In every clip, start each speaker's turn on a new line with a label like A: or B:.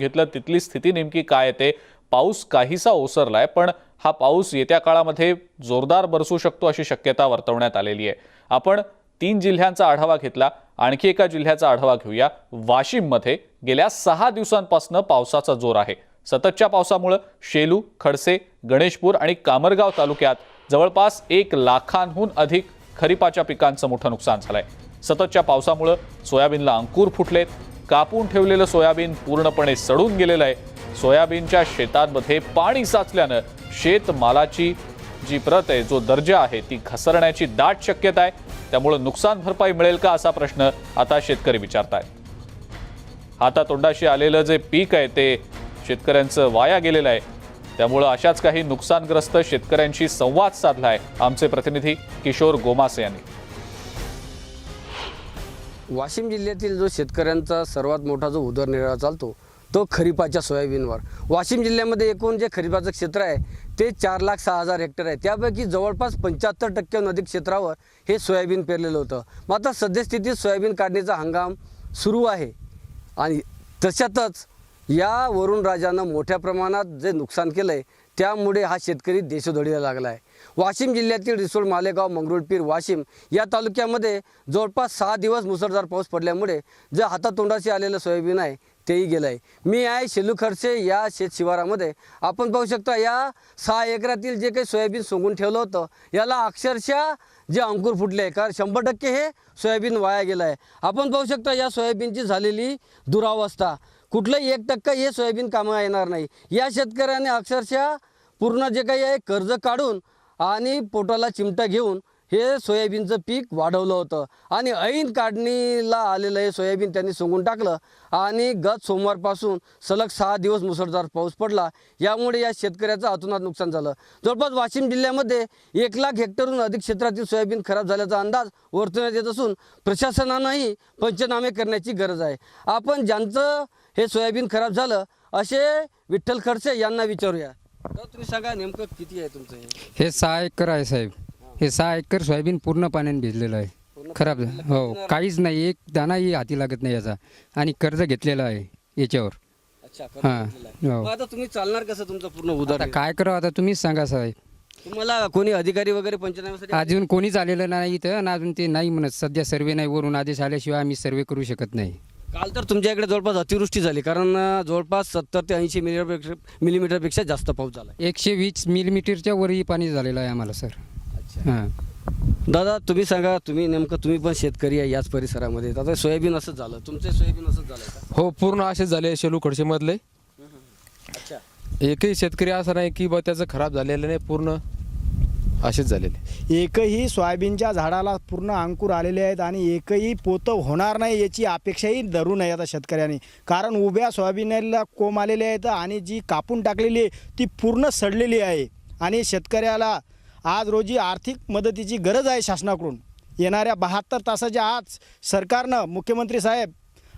A: घेतलं तिथली स्थिती नेमकी काय येते पाऊस काहीसा ओसरलाय पण हा पाऊस येत्या काळामध्ये जोरदार बरसू शकतो अशी शक्यता वर्तवण्यात आलेली आहे. आपण तीन जिल्ह्यांचा आढावा घेतला आणखी एका जिल्ह्याचा आढावा घेऊया. वाशिममध्ये गेल्या सहा दिवसांपासून पावसाचा जोर आहे. सततच्या पावसामुळं शेलू खडसे गणेशपूर आणि कामरगाव तालुक्यात जवळपास एक लाखांहून अधिक खरीपाच्या पिकांचं मोठं नुकसान झालंय. सततच्या पावसामुळं सोयाबीनला अंकुर फुटलेत कापून ठेवलेलं सोयाबीन पूर्णपणे सडून गेलेलं आहे. सोयाबीनच्या शेतांमध्ये पाणी साचल्यानं शेतमालाची जी प्रत आहे जो दर्जा आहे ती घसरण्याची दाट शक्यता आहे. त्यामुळं नुकसान भरपाई मिळेल का असा प्रश्न आता शेतकरी विचारतायत. हातातोंडाशी आलेलं जे पीक आहे ते शेतकऱ्यांचं वाया गेलेलं आहे. त्यामुळं अशाच काही नुकसानग्रस्त शेतकऱ्यांशी संवाद साधला आहे आमचे प्रतिनिधी किशोर गोमासे यांनी.
B: वाशिम जिल्ह्यातील जो शेतकऱ्यांचा सर्वात मोठा जो उदरनिर्वाह चालतो तो खरीपाच्या सोयाबीनवर. वाशिम जिल्ह्यामध्ये एकूण जे खरीपाचं क्षेत्र आहे ते चार लाख सहा हजार हेक्टर आहे. त्यापैकी जवळपास पंच्याहत्तर टक्क्याहून अधिक क्षेत्रावर हे सोयाबीन पेरलेलं होतं. मात्र सद्यस्थितीत सोयाबीन काढणीचा हंगाम सुरू आहे. आणि तशातच या वरुण राजानं मोठ्या प्रमाणात जे नुकसान केलं आहे त्यामुळे हा शेतकरी देशोधडीला लागला आहे वाशिम जिल्ह्यातील रिसोड मालेगाव मंगरुळपीर वाशिम या तालुक्यामध्ये जवळपास सहा दिवस मुसळधार पाऊस पडल्यामुळे जे हातातोंडाशी आलेलं सोयाबीन आहे तेही गेलं आहे मी आहे शेलू खडसे या शेत शिवारामध्ये. आपण पाहू शकता या सहा एकरातील जे काही सोयाबीन सोंगून ठेवलं होतं याला अक्षरशः जे अंकुर फुटले आहे कारण शंभर टक्के हे सोयाबीन वाया गेलं आहे आपण पाहू शकता या सोयाबीनची झालेली दुरावस्था. कुठलंही एक टक्का हे सोयाबीन कामा येणार नाही. या शेतकऱ्याने अक्षरशः पूर्ण जे काही आहे कर्ज काढून आणि पोटाला चिमटा घेऊन हे सोयाबीनचं पीक वाढवलं होतं. आणि ऐन काढणीला आलेलं हे सोयाबीन त्यांनी सोंगून टाकलं. आणि गत सोमवारपासून सलग सहा दिवस मुसळधार पाऊस पडला. यामुळे या शेतकऱ्याचं अतोनात नुकसान झालं. जवळपास वाशिम जिल्ह्यामध्ये एक लाख हेक्टरहून अधिक क्षेत्रातील सोयाबीन खराब झाल्याचा अंदाज वर्तवण्यात येत असून प्रशासनानंही पंचनामे करण्याची गरज आहे. आपण ज्यांचं हे सोयाबीन खराब झालं असे विठ्ठल खडसे यांना विचारूया. तर तुम्ही सांगा नेमकं किती आहे तुमचं हे?
C: हे सहा एकर आहे साहेब. हे सहा एकर सोयाबीन पूर्ण पाण्याने भिजलेलं आहे. खराब झालं. हो काहीच नाही एक दानाही हाती लागत नाही याचा. आणि कर्ज घेतलेलं आहे याच्यावर.
B: अच्छा
C: हां हो.
B: मग आता तुम्ही चालणार कसं तुमचं पूर्ण
C: आता
B: उदाहरण
C: काय करावं आता तुम्हीच सांगा साहेब.
B: तुम्हाला कोणी अधिकारी वगैरे पंचनाम्यासाठी
C: अजून कोणीच आलेलं नाही इथं आणि अजून ते नाही म्हणत. सध्या सर्वे नाही वरून आदेश आल्याशिवाय आम्ही सर्वे करू शकत नाही.
B: काल तर तुमच्या इकडे जवळपास अतिवृष्टी झाली कारण अं, जवळपास सत्तर ते ऐंशी मिलीमीटर मिलीमीटरपेक्षा जास्त पाऊस झाला
C: एकशे वीस मिलीमीटरच्या वरही पाणी झालेलं आहे आम्हाला सर. हां.
B: दादा तुम्ही सांगा तुम्ही नेमकं तुम्ही पण शेतकरी आहे याच परिसरामध्ये आता सोयाबीन असंच झालं तुमचे सोयाबीन असंच झालं का?
D: हो पूर्ण असेच झाले शेलू खडसेमधले.
B: अच्छा.
D: एकही शेतकरी असा नाही की बा त्याचं खराब झालेलं नाही पूर्ण. असेच झालेले.
E: एकही सोयाबीनच्या झाडाला पूर्ण अंकुर आलेले आहेत आणि एकही पोतं होणार नाही याची अपेक्षाही धरू नये आता शेतकऱ्यांनी. कारण उभ्या सोयाबीनला कोंब आलेले आहेत आणि जी कापून टाकलेली आहे ती पूर्ण सडलेली आहे. आणि शेतकऱ्याला आज रोजी आर्थिक मदतीची गरज आहे शासनाकडून. येणाऱ्या बहात्तर तासाच्या आज सरकारनं मुख्यमंत्री साहेब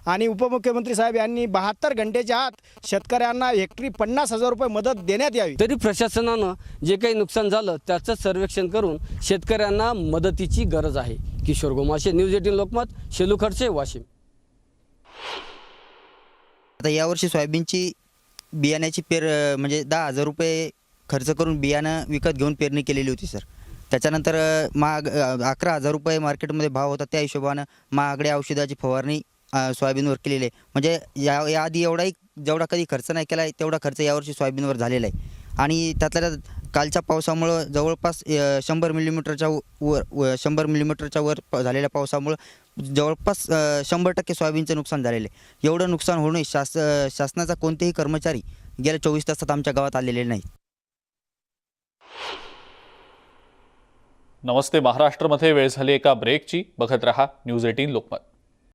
E: आणि उपमुख्यमंत्री साहेब यांनी बहात्तर घंटेच्या आत शेतकऱ्यांना हेक्टरी पन्नास हजार रुपये मदत देण्यात यावी.
B: तरी प्रशासनानं जे काही नुकसान झालं त्याचं सर्वेक्षण करून शेतकऱ्यांना मदतीची गरज आहे. Kishor Gomashe news eighteen Lokmat Shelu Khadse Washim.
F: आता यावर्षी सोयाबीनची बियाण्याची पेर म्हणजे दहा हजार रुपये खर्च करून बियाणं विकत घेऊन पेरणी केलेली होती सर. त्याच्यानंतर महाग अकरा हजार रुपये मार्केटमध्ये भाव होता त्या हिशोबानं महागड्या औषधाची फवारणी अ, सोयाबीनवर केलेले. आहे म्हणजे या याआधी एवढाही जेवढा कधी खर्च नाही केला आहे तेवढा खर्च यावर्षी सोयाबीनवर झालेला आहे. आणि त्यातल्या त्यात कालच्या पावसामुळं जवळपास अ, शंभर मिलीमीटरच्या व- वर व- शंभर मिलीमीटरच्या वर प- झालेल्या पावसामुळं जवळपास अ, शंभर टक्के सोयाबीनचं नुकसान झालेलं आहे. एवढं नुकसान होणे शास शासनाचा कोणतेही कर्मचारी गेल्या चोवीस तासात आमच्या गावात आलेले नाही
A: नमस्ते. महाराष्ट्रमध्ये वेळ झाली एका ब्रेकची बघत रहा न्यूज एटीन लोकमत.